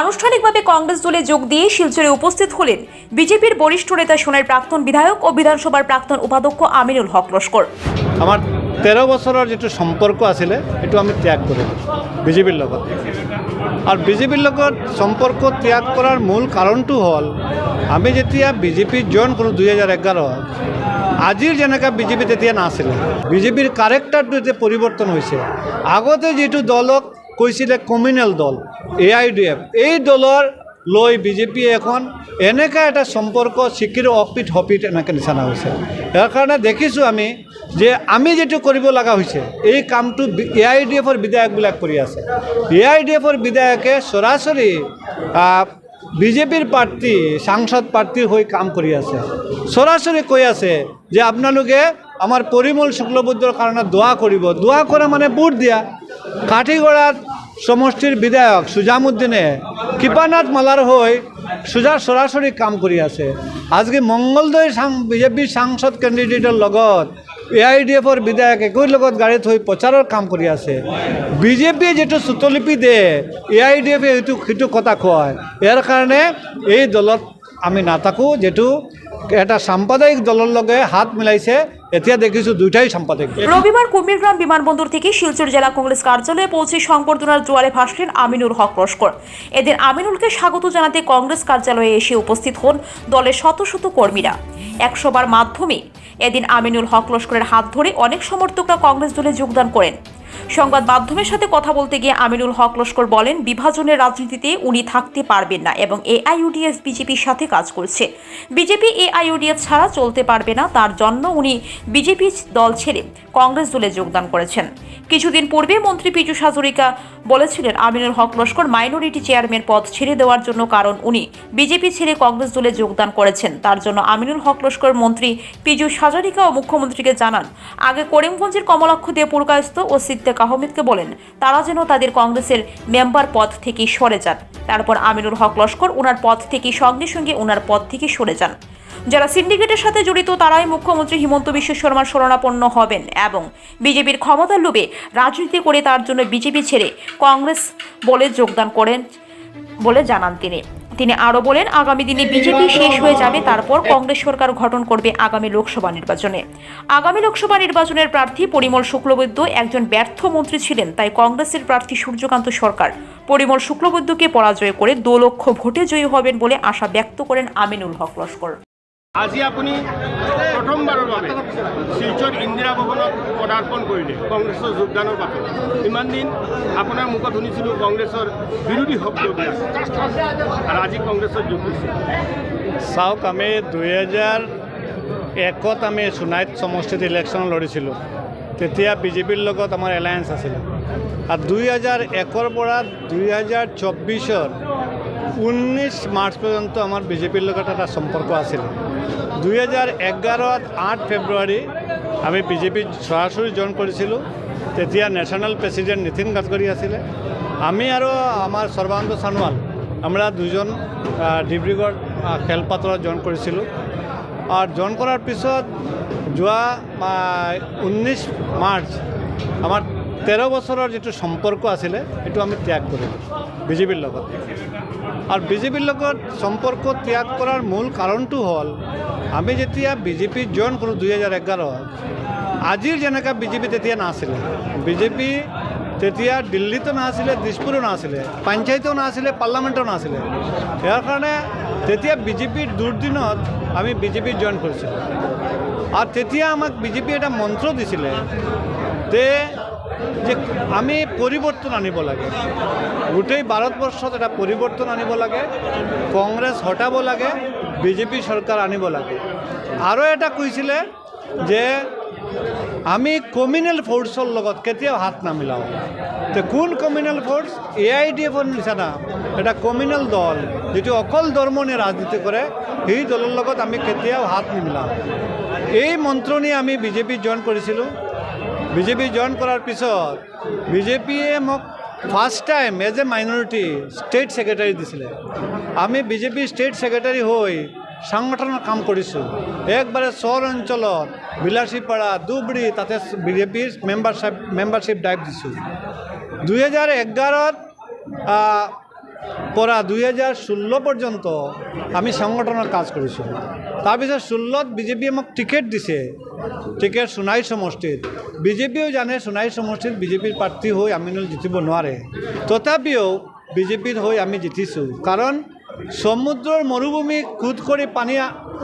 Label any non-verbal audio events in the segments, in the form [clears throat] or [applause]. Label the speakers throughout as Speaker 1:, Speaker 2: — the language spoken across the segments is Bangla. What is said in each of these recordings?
Speaker 1: আনুষ্ঠানিকভাবে কংগ্রেস দলে যোগ দিয়ে শিলচরে উপস্থিত হলেন বিজেপির বরিষ্ঠ নেতা সোনার প্রাক্তন বিধায়ক ও বিধানসভার প্রাক্তন উপাধ্যক্ষ আমিনুল হক লস্কর।
Speaker 2: আমাৰ তেৰ বছৰৰ যিটো সম্পৰ্ক আছিলে সেইটো আমি ত্যাগ কৰিলোঁ বিজেপিৰ লগত। আৰু বিজেপিৰ লগত সম্পৰ্ক ত্যাগ কৰাৰ মূল কাৰণটো হ'ল, আমি যেতিয়া বিজেপিত জইন কৰোঁ দুই হাজাৰ এঘাৰত আজিৰ যেনেকৈ বিজেপি তেতিয়া নাছিলে। বিজেপিৰ কাৰেক্টাৰটো এতিয়া পৰিৱৰ্তন হৈছে। আগতে যিটো দলক কৈছিলে কমিউনেল দল, এ আই ডি এফ। এই দলৰ লৈ বিজেপিয়ে এখন এনেকুৱা এটা সম্পৰ্ক চিকিৰ অপিত হপিত এনেকৈ নিচিনা হৈছে। ইয়াৰ কাৰণে দেখিছোঁ আমি যে আমি যিটো কৰিব লগা হৈছে, এই কামটো এ আই ডি এফৰ বিধায়কবিলাক কৰি আছে। এ আই ডি এফৰ বিধায়কে সৰাসৰি বিজেপিৰ প্ৰাৰ্থী, সাংসদ প্ৰাৰ্থীৰ হৈ কাম কৰি আছে। সৰাসৰি কৈ আছে যে আপোনালোকে আমাৰ পৰিমল শুক্লবুদ্ধৰ কাৰণে দোৱা কৰিব। দোৱা কৰা মানে ভোট দিয়া। কাঠিগড়াত সমষ্টিৰ বিধায়ক সুজামুদ্দিনে কৃপানাথ মালাৰ হৈ সুজা সৰাসৰি কাম কৰি আছে। আজকে মংগলদৈ চাং বিজেপিৰ সাংসদ কেণ্ডিডেটৰ লগত এ আই ডি এফৰ বিধায়ক একোৰ লগত গাড়ীত হৈ প্ৰচাৰৰ কাম কৰি আছে। বিজেপিয়ে যিটো চুতলিপি দিয়ে এ আই ডি এফে সেইটো সেইটো কথা কয়। ইয়াৰ কাৰণে এই দলত আমি নাথাকোঁ, যিটো এটা সাম্প্ৰদায়িক দলৰ লগে হাত মিলাইছে। এতিয়া দেখিছো দুইটাই
Speaker 1: রবিবার কুমিরগ্রাম বিমানবন্দর থেকে শিলচর জেলা কংগ্রেস কার্যালয়ে পৌঁছে সংবর্ধনার জোয়ারে ভাসলেন আমিনুল হক লস্কর। এদিন আমিনুলকে স্বাগত জানাতে কংগ্রেস কার্যালয়ে এসে উপস্থিত হন দলের শত শত কর্মীরা। একশোবার মাধ্যমে এদিন আমিনুল হক লস্করের হাত ধরে অনেক সমর্থকরা কংগ্রেস দলে যোগদান করেন। সংবাদ মাধ্যমের সাথে কথা বলতে গিয়ে আমিনুল হক লস্কর বলেন, বিভাজনের রাজনীতিতে উনি থাকতে পারবেন না এবং এআইইউডিএফ বিজেপির সাথে কাজ করছে। বিজেপি এআইইউডিএফ ছাড়া চলতে পারবে না, তার জন্য উনি বিজেপি দল ছেড়ে কংগ্রেস দলে যোগদান করেছেন। কিছুদিন পূর্বে মন্ত্রী পীযূষ হাজরিকা বলেছিলেন, আমিনুল হক লস্কর মাইনরিটি চেয়ারম্যান পদ ছেড়ে দেওয়ার জন্য কারণ উনি বিজেপি ছেড়ে কংগ্রেস দলে যোগদান করেছেন। তার জন্য আমিনুল হক লস্কর মন্ত্রী পীযূষ হাজারিকা ও মুখ্যমন্ত্রীকে জানান, আগে করিমগঞ্জের কমলাক্ষ দিয়ে পুরকায়স্ত ও সিদ্দেক আহমেদকে বলেন, তারা যেন তাদের কংগ্রেসের মেম্বার পদ থেকে সরে যান। তারপর আমিনুল হক লস্কর ওনার পদ থেকে সঙ্গে সঙ্গে ওনার পদ থেকে সরে যান। যারা সিন্ডিকেটের সাথে জড়িত, তারাই মুখ্যমন্ত্রী হিমন্ত বিশ্ব শর্মার শরণাপন্ন হবেন এবং বিজেপির ক্ষমতার লোভে রাজনীতি করে তার জন্য বিজেপি ছেড়ে কংগ্রেস বলে যোগদান করেন বলে জানান তিনি। তিনি আরও বলেন, আগামী দিনে বিজেপি শেষ হয়ে যাবে, তারপর কংগ্রেস সরকার গঠন করবে আগামী লোকসভা নির্বাচনে। আগামী লোকসভা নির্বাচনের প্রার্থী পরিমল শুক্লবৈদ্য একজন ব্যর্থ মন্ত্রী ছিলেন, তাই কংগ্রেসের প্রার্থী সূর্যকান্ত সরকার। পরিমল শুক্লবৈদ্যকে পরাজয় করে দু লক্ষ ভোটে জয়ী হবেন বলে আশা ব্যক্ত করেন আমিনুল হক লস্কর।
Speaker 3: আজি আপুনি প্ৰথমবাৰৰ বাবে শিলচৰ ইন্দিৰা ভৱনত পদাৰ্পণ কৰিলে, কংগ্ৰেছৰ যোগদানৰ পাছত ইমান দিন আপোনাৰ মুখত শুনিছিলোঁ কংগ্ৰেছৰ বিৰোধী শব্দবিলাক আৰু আজি কংগ্ৰেছত যোগ দিছে।
Speaker 2: চাওক, আমি দুহেজাৰ একত আমি সোণাইত সমষ্টিত ইলেকশ্যন লৰিছিলোঁ তেতিয়া বিজেপিৰ লগত আমাৰ এলায়েন্স আছিলে। আৰু দুই হাজাৰ একৰ পৰা দুই হাজাৰ চৌব্বিছৰ ঊনৈছ মাৰ্চ পৰ্যন্ত আমাৰ বিজেপিৰ লগত এটা সম্পৰ্ক আছিলে। দুই হাজাৰ এঘাৰত আঠ ফেব্ৰুৱাৰী আমি বিজেপিত সৰাসৰি জইন কৰিছিলোঁ তেতিয়া নেশ্যনেল প্ৰেচিডেণ্ট নীতিন গাডকাৰী আছিলে। আমি আৰু আমাৰ সৰ্বানন্দ সোণোৱাল আমরা দুজন ডিব্ৰুগড় আহ, খেলপাত্ৰত জইন কৰিছিলোঁ। আৰু জইন কৰাৰ পিছত যোৱা ঊনৈছ মাৰ্চ আমাৰ তেৰ বছৰৰ যিটো সম্পৰ্ক আছিলে সেইটো আমি ত্যাগ কৰিলোঁ। বিজেপিৰ লগত। আৰু বিজেপিৰ লগত সম্পৰ্ক ত্যাগ কৰাৰ মূল কাৰণটো হ'ল, আমি যেতিয়া বিজেপিত জইন কৰোঁ দুই হাজাৰ এঘাৰত আজিৰ যেনেকৈ বিজেপি তেতিয়া নাছিলে। বিজেপি তেতিয়া দিল্লীতো নাছিলে, দিছপুৰো নাছিলে পঞ্চায়তো নাছিলে পাৰ্লামেণ্টো নাছিলে। ইয়াৰ কাৰণে তেতিয়া বিজেপিৰ দুৰ্দিনত আমি বিজেপিত জইন কৰিছিলোঁ। আৰু তেতিয়া আমাক বিজেপি এটা মন্ত্ৰ দিছিলে যে যে আমি পৰিৱৰ্তন আনিব লাগে। গোটেই ভাৰতবৰ্ষত এটা পৰিৱৰ্তন আনিব লাগে কংগ্ৰেছ হটাব লাগে, বিজেপি চৰকাৰ আনিব লাগে। আৰু এটা কৈছিলে যে আমি কমিউনেল ফ'ৰ্চৰ লগত কেতিয়াও হাত নামিলাওঁ। তে কোন communal force A I D এফৰ নিচিনা এটা কমিউনেল দল, যিটো অকল ধৰ্ম নিয়ে ৰাজনীতি কৰে, সেই দলৰ লগত আমি কেতিয়াও হাত নিমিলাওঁ। এই মন্ত্ৰ নিয়ে আমি বিজেপি জইন কৰিছিলোঁ। বিজেপি জইন কৰাৰ পিছত বিজেপিয়ে মোক first time as a minority state secretary দিছিলে। আমি বিজেপি ষ্টেট ছেক্ৰেটাৰী হৈ সংগঠনৰ কাম কৰিছোঁ। একবাৰে চহৰ অঞ্চলত বিলাসীপাৰা ধুবুৰী, তাতে বিজেপিৰ মেম্বাৰশ্বিপ মেম্বাৰশ্বিপ ড্ৰাইভ দিছোঁ। দুহেজাৰ এঘাৰত পৰা দুই হাজাৰ ষোল্ল পৰ্যন্ত আমি সংগঠনৰ কাজ কৰিছোঁ তাৰপিছত ষোল্লত বিজেপিয়ে মোক টিকেট দিছে। টিকেট সোণাৰী সমষ্টিত। বিজেপিয়েও জানে সোণাৰী সমষ্টিত বিজেপিৰ প্ৰাৰ্থী হৈ আমিনুল জিতিব নোৱাৰে। তথাপিও বিজেপিৰ হৈ আমি জিতিছোঁ। কাৰণ সমুদ্ৰৰ মৰুভূমি খোদ কৰি পানী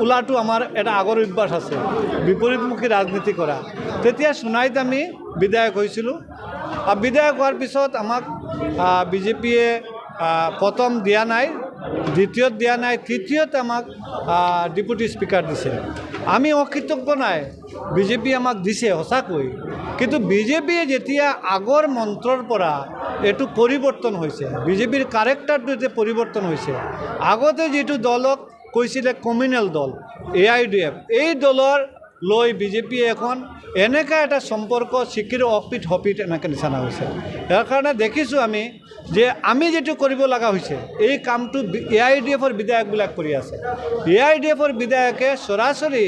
Speaker 2: ওলাটো আমাৰ এটা আগৰ অভ্যাস আছে। বিপৰীতমুখী ৰাজনীতি কৰা। তেতিয়া সোণাৰীত আমি বিধায়ক হৈছিলোঁ। আৰু বিধায়ক হোৱাৰ পিছত আমাক বিজেপিয়ে প্ৰথম দিয়া নাই, দ্বিতীয়ত দিয়া নাই, তৃতীয়ত আমাক ডেপুটি স্পীকাৰ দিছে। আমি অকৃতজ্ঞ নাই, বিজেপি আমাক দিছে, সঁচাকৈ। কিন্তু বিজেপিয়ে যেতিয়া আগৰ মন্ত্ৰৰ পৰা এইটো পৰিৱৰ্তন হৈছে, বিজেপিৰ কাৰেক্টাৰটো এতিয়া পৰিৱৰ্তন হৈছে, আগতে যিটো দলক কৈছিলে কমিউনেল দল, এ আই ডি এফ, এই দলৰ লৈ বিজেপিয়ে এখন এনেকুৱা এটা সম্পৰ্ক চিকিৰ অপিত হপিত এনেকৈ নিচিনা হৈছে। ইয়াৰ কাৰণে দেখিছোঁ আমি যে আমি যিটো কৰিব লগা হৈছে, এই কামটো এ আই ডি এফৰ বিধায়কবিলাক কৰি আছে। এ আই ডি এফৰ বিধায়কে সৰাসৰি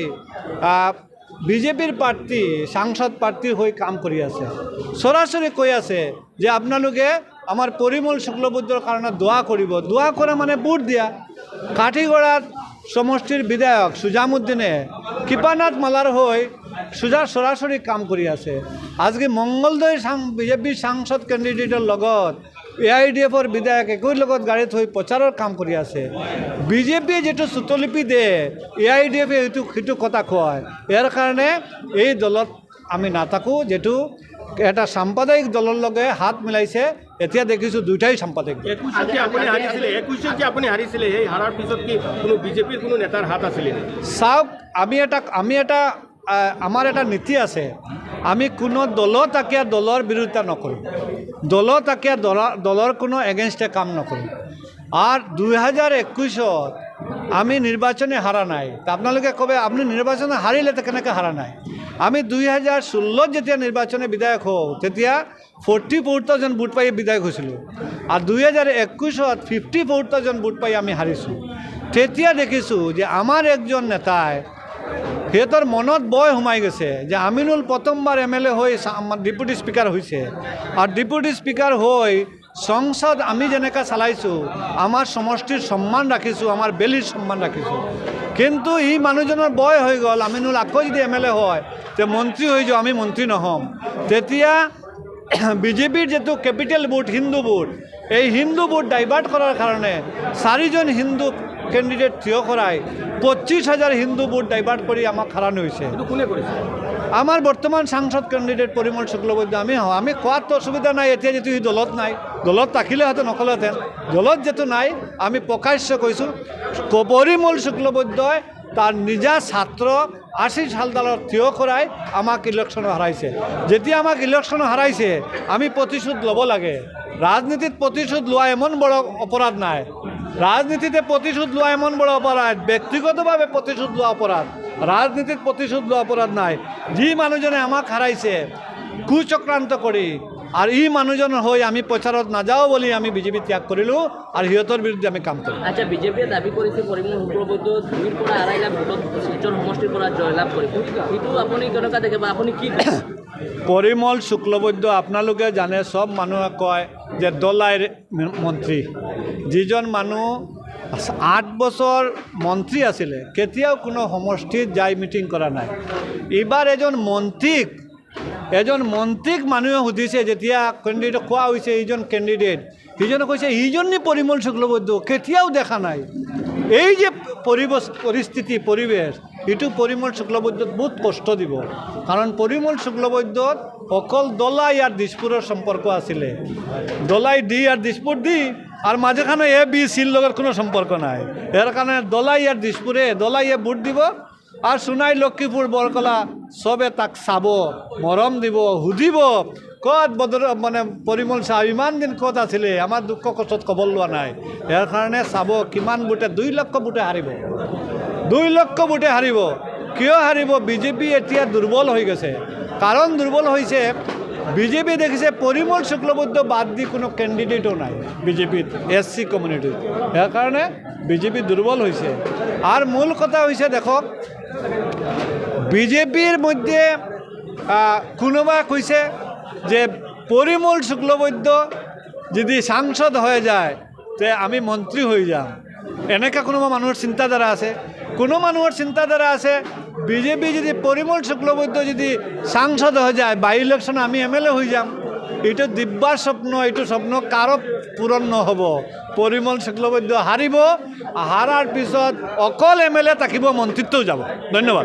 Speaker 2: বিজেপিৰ প্ৰাৰ্থী, সাংসদ প্ৰাৰ্থীৰ হৈ কাম কৰি আছে। সৰাসৰি কৈ আছে যে আপোনালোকে আমাৰ পৰিমল শুক্লবুদ্ধৰ কাৰণে দোৱা কৰিব। দোৱা কৰা মানে ভোট দিয়া। কাঠিগড়াত সমষ্টিৰ বিধায়ক সুজামুদ্দিনে কৃপানাথ মালাৰ হৈ সুজা সৰাসৰি কাম কৰি আছে। আজকে মংগলদৈ চাং বিজেপিৰ সাংসদ কেণ্ডিডেটৰ লগত এ আই ডি এফৰ বিধায়ক একোৰ লগত গাড়ীত হৈ প্ৰচাৰৰ কাম কৰি আছে। বিজেপিয়ে যিটো চুটলিপি দিয়ে এ আই ডি এফে সেইটো সেইটো কথা কয়। ইয়াৰ কাৰণে এই দলত আমি নাথাকোঁ যিটো এটা সাম্প্ৰদায়িক দলৰ লগে হাত মিলাইছে। এতিয়া দেখিছোঁ দুইটাই সাম্প্ৰদায়িক চাওক আমি এটা আমি এটা আমাৰ এটা নীতি আছে, আমি কোনো দলতাকীয়া দলৰ বিৰোধিতা নকৰোঁ। দলতাকীয়া দলৰ দলৰ কোনো এগেনষ্টে কাম নকৰোঁ। আর দুই হাজার একুশত আমি নির্বাচনে হারা নাই। তা আপনালোকে কবে, আপনি নির্বাচনে হারিলে তো কেনেকৈ হারা নাই? আমি দুই হাজাৰ ষোল্লত যেতিয়া নিৰ্বাচনে বিধায়ক হওঁ, তেতিয়া ফৰ্টি ফ'ৰ থাউজেণ্ড ভোট পাই বিধায়ক হৈছিলোঁ। আৰু দুই হাজাৰ একৈছত ফিফটি ফ'ৰ থাউজেণ্ড ভোট পাই আমি হাৰিছোঁ। তেতিয়া দেখিছোঁ যে আমাৰ একজন নেতাই সিহঁতৰ মনত বয় সোমাই গৈছে যে আমিনুল প্ৰথমবাৰ এম এল এ হৈ ডেপুটি স্পীকাৰ হৈছে। আৰু ডেপুটি স্পীকাৰ হৈ সংসদ আমি যেনেকৈ চলাইছোঁ, আমাৰ সমষ্টিৰ সন্মান ৰাখিছোঁ, আমাৰ বেলিৰ সন্মান ৰাখিছোঁ। কিন্তু ই মানুহজনৰ বয় হৈ গ'ল, আমিনুল আকৌ যদি এম এল এ হয়, তে মন্ত্ৰী হৈ যাওঁ, আমি মন্ত্ৰী নহ'ম। তেতিয়া [clears throat] বিজেপিৰ যিটো কেপিটেল ভোট হিন্দু ভোট এই হিন্দু ভোট ডাইভাৰ্ট কৰাৰ কাৰণে চাৰিজন হিন্দু কেণ্ডিডেট থিয় কৰাই পঁচিছ হাজাৰ হিন্দু ভোট ডাইভাৰ্ট কৰি আমাক
Speaker 3: কোনে কৰিছে
Speaker 2: আমাৰ বৰ্তমান সাংসদ কেণ্ডিডেট পৰিমল শুক্লবৈদ্য আমি হওঁ আমি কোৱাত অসুবিধা নাই এতিয়া যিটো সি দলত নাই দলত থাকিলেহেঁতেন নকলেহেঁতেন দলত যিটো নাই আমি প্ৰকাশ্য কৈছোঁ পৰিমল শুক্লবৈদ্যই তাৰ নিজা ছাত্ৰ আশীষ হালদালত থিয় কৰাই আমাক ইলেকশ্যন হাৰাইছে। যেতিয়া আমাক ইলেকশ্যন হাৰাইছে আমি প্ৰতিশোধ ল'ব লাগে। ৰাজনীতিত প্ৰতিশোধ লোৱা এমন বড় অপৰাধ নাই। রাজনীতিতে প্রতিশোধ লোৱা এমন বড় অপরাধ ব্যক্তিগতভাবে প্রতিশোধ লোৱা অপরাধ। রাজনীতিত প্রতিশোধ লোৱা অপরাধ নাই। যি মানুহজনে আমাক হারাইছে কুচক্ৰান্ত কৰি আৰু ই মানুহজনৰ হৈ আমি প্ৰচাৰত নাযাওঁ বুলি আমি বিজেপি ত্যাগ কৰিলোঁ আৰু সিহঁতৰ বিৰুদ্ধে আমি কাম কৰিম
Speaker 4: আচ্ছা বিজেপিয়ে দাবি কৰিছে পৰিমল শুক্লবৈদ্য দুইৰ পৰা আঢ়াই লাখ ভোটত শিলচৰ সমষ্টিৰ পৰা জয়লাভ কৰিব। সেইটো আপুনি কেনেকুৱা দেখে বা আপুনি কি কয়? [coughs]
Speaker 2: পৰিমল শুক্লবৈদ্য আপোনালোকে জানে চব মানুহে কয় যে দলাইৰ মন্ত্ৰী যিজন মানুহ আঠ বছৰ মন্ত্ৰী আছিলে, কেতিয়াও কোনো সমষ্টিত যাই মিটিং কৰা নাই। এইবাৰ এজন মন্ত্ৰীক এজন মন্ত্ৰীক মানুহে সুধিছে যেতিয়া কেণ্ডিডেট কোৱা হৈছে এইজন কেণ্ডিডেট সিজনে কৈছে ইজনী পৰিমল শুক্লবৈদ্য কেতিয়াও দেখা নাই। এই যে পৰিবেশ পৰিস্থিতি, পৰিৱেশ এইটো পৰিমল শুক্লবৈদ্যত বহুত কষ্ট দিব। কাৰণ পৰিমল শুক্লবৈদ্যত অকল দলাই আৰু দিছপুৰৰ সম্পৰ্ক আছিলে। দলাই দি আৰু দিছপুৰ দি আৰু মাজেখানে এ, বি চিৰ লগত কোনো সম্পৰ্ক নাই। ইয়াৰ কাৰণে দলাই আৰু দিছপুৰে দলাইয়ে ভোট দিব আৰু সোণাই লক্ষীপুৰ বৰকলা চবে তাক চাব, মৰম দিব, সুধিব, ক'ত বদৰ মানে পৰিমল চাহ, ইমান দিন ক'ত আছিলে, আমাৰ দুখ কষ্টত খবৰ লোৱা নাই। ইয়াৰ কাৰণে চাব কিমান বুটে, দুই লক্ষ বুটে হাৰিব। দুই লক্ষ বুটে হাৰিব কিয় হাৰিব? বিজেপি এতিয়া দুৰ্বল হৈ গৈছে। কাৰণ দুৰ্বল হৈছে, বিজেপি দেখিছে পৰিমল শুক্লবৈদ্য বাদ দি কোনো কেণ্ডিডেটো নাই বিজেপিত, এছ চি কমিউনিটিত। ইয়াৰ কাৰণে বিজেপি দুৰ্বল হৈছে। আৰু মূল কথা হৈছে, দেখক, বিজেপিৰ মধ্যে কোনোবা কৈছে যে পৰিমল শুক্লবৈদ্য যদি সাংসদ হয়ে যায়, তে আমি মন্ত্রী হয়ে যাম। এনেকা কোনোবা মানুহৰ চিন্তাধাৰা আছে? কোনো মানুহৰ চিন্তাধাৰা আছে বিজেপি যদি পৰিমল শুক্লবৈদ্য যদি সাংসদ হৈ যায় বাই ইলেকশ্যন আমি এম এল এ হৈ যাম। এইটো দিব্যাৰ স্বপ্ন এইটো স্বপ্ন কাৰো পূৰণ নহ'ব। পৰিমল শুক্লবৈদ্য হাৰিব হাৰাৰ পিছত অকল এম এল এ থাকিব মন্ত্ৰীত্বও যাব। ধন্যবাদ।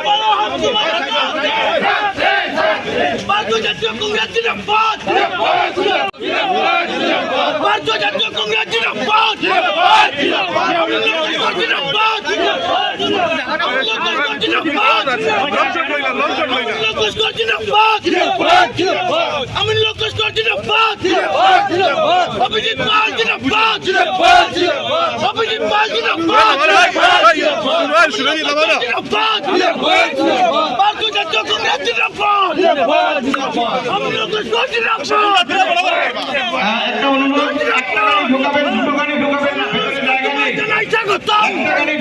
Speaker 5: ভারতীয় জাতীয় কংগ্রেস জিন্দাবাদ ভারতীয় জাতীয় কংগ্রেস জিন্দাবাদ জিন্দাবাদ লস্কর জিন্দাবাদ আমিন লস্কর জিন্দাবাদ অভিজিৎ পাল জিন্দাবাদ অভিজিৎ পাল জিন্দাবাদ ভারতীয় জাতীয় কংগ্রেস জিন্দাবাদ আমিন লস্কর জিন্দাবাদ।
Speaker 6: একটা অনুরোধ ঢুকাবেন গাড়ি ঢুকাবেন না
Speaker 5: জানাই
Speaker 6: গাড়ি